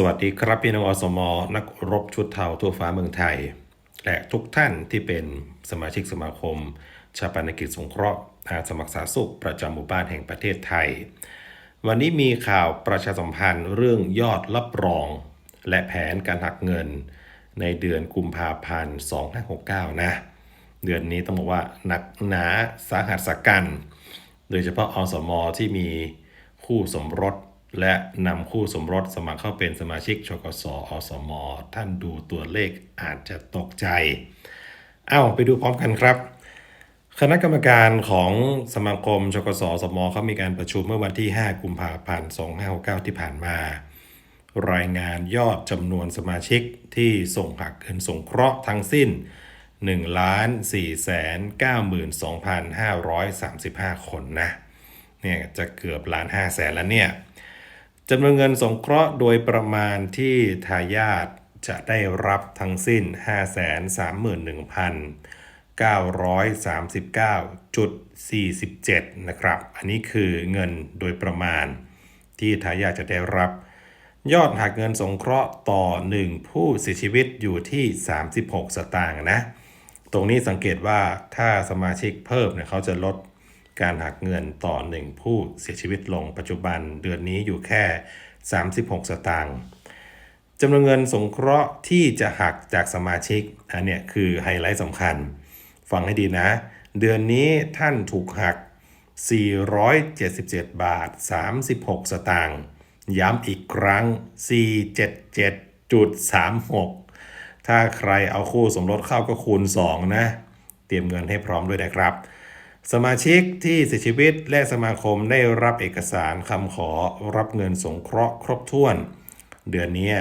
สวัสดีครับพี่น้องอสมนักรบชุดเทาทั่วฟ้าเมืองไทย และทุกท่านที่เป็นสมาชิกสมาคม ชาปนกิจสงเคราะห์อาสมัครสาสุขประจำหมู่บ้านแห่งประเทศไทย วันนี้มีข่าวประชาสัมพันธ์เรื่องยอดรับรอง และแผนการหักเงิน ในเดือนกุมภาพันธ์ 2569 นะ เดือนนี้ต้องบอกว่าหนักหนาสาหัสสกัน โดยเฉพาะอสมที่มีคู่สมรส และนำคู่สมรสสมัครเข้าเป็นสมาชิกชกสอสม ท่านดูตัวเลขอาจจะตกใจ เอ้าไปดูพร้อมกันครับ คณะกรรมการของสมาคมชกสสมเขามีการประชุมเมื่อวันที่ 5 กุมภาพันธ์2569 ที่ผ่านมา รายงานยอดจำนวนสมาชิกที่ส่งหักเงินสงเคราะห์ทั้งสิ้น 1 4 9 2 5 3 5 คนนะเนี่ยจะเกือบล้านห้าแสนแล้วเนี่ย จำนวนเงินสงเคราะห์โดยประมาณที่ทายาทจะได้รับทั้งสิ้น 531,939.47 นะครับ อันนี้คือเงินโดยประมาณที่ทายาทจะได้รับ ยอดหักเงินสงเคราะห์ต่อ 1 ผู้เสียชีวิตอยู่ที่ 36 สตางค์นะ ตรงนี้สังเกตว่าถ้าสมาชิกเพิ่มเนี่ยเขาจะลด การหักเงินต่อ 1 ผู้เสียชีวิตลงปัจจุบันเดือนนี้อยู่แค่ 36 สตางค์จำนวนเงินสงเคราะห์ที่จะหักจากสมาชิกอันเนี้ยคือไฮไลท์สำคัญ ฟังให้ดีนะ เดือนนี้ท่านถูกหัก 477 บาท 36 สตางค์ย้ำอีกครั้ง 477.36 ถ้าใครเอาคู่สมรสเข้าก็คูณ 2 นะ เตรียมเงินให้พร้อมด้วยนะครับ สมาชิกที่เสียชีวิตและสมาคมได้รับเอกสารคำขอรับเงินสงเคราะห์ครบถ้วน เดือนนี้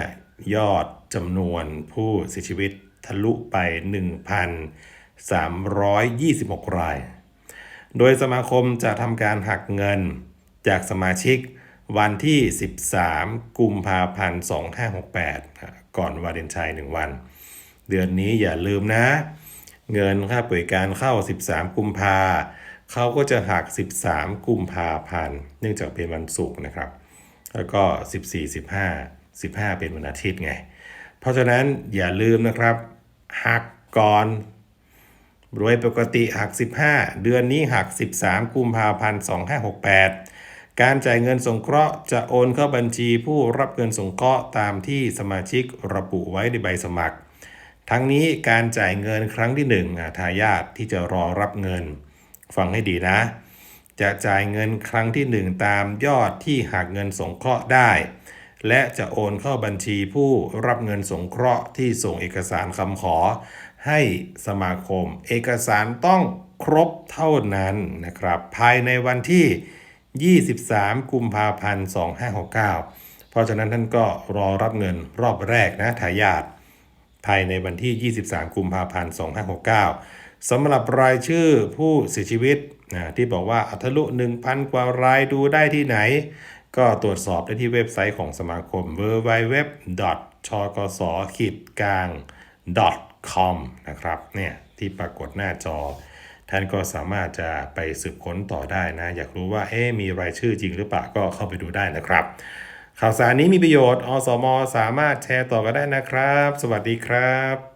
ยอดจำนวนผู้เสียชีวิตทะลุไป 1,326 ราย โดยสมาคมจะทำการหักเงินจากสมาชิกวันที่ 13 กุมภาพันธ์ 2568 ก่อนวาเลนไทน์1 วัน เดือนนี้อย่าลืมนะ เงินค่าป่วยการเข้า 13 กุมภาเขาก็จะหัก 13 กุมภาพันธ์เนื่องจากเป็นวันศุกร์นะครับ แล้วก็ 14 15 15 เป็นวันอาทิตย์ไง เพราะฉะนั้นอย่าลืมนะครับ หักก่อนโดยปกติหัก 15 เดือนนี้หัก 13 กุมภาพันธ์ 2568 การจ่ายเงินสงเคราะห์จะโอนเข้าบัญชีผู้รับเงินสงเคราะห์ตามที่สมาชิกระบุไว้ในใบสมัคร ทั้งนี้การจ่ายเงินครั้งที่1อะทายาทที่จะรอรับเงิน ฟังให้ดีนะ จะจ่ายเงินครั้งที่ 1 ตามยอดที่หักเงินสงเคราะห์ได้ และจะโอนเข้าบัญชีผู้รับเงินสงเคราะห์ที่ส่งเอกสารคำขอ ให้สมาคม เอกสารต้องครบเท่านั้นนะครับ ภายในวันที่ 23 กุมภาพันธ์ 2569 เพราะฉะนั้นท่านก็รอรับเงินรอบแรกนะทายาท ภายในวันที่ 23 กุมภาพันธ์ 2569สำหรับรายชื่อผู้เสียชีวิตนะที่บอกว่าอัทลุ 1,000 กว่ารายดูได้ที่ไหน ก็ตรวจสอบได้ที่เว็บไซต์ของสมาคม www. ชกสขีดกลาง .com นะครับเนี่ยที่ปรากฏหน้าจอ ท่านก็สามารถจะไปสืบค้นต่อได้นะ อยากรู้ว่าเอ๊มีรายชื่อจริงหรือเปล่าก็เข้าไปดูได้นะครับ ข่าวสารนี้มีประโยชน์ อสม สามารถแชร์ต่อกันได้นะครับ สวัสดีครับ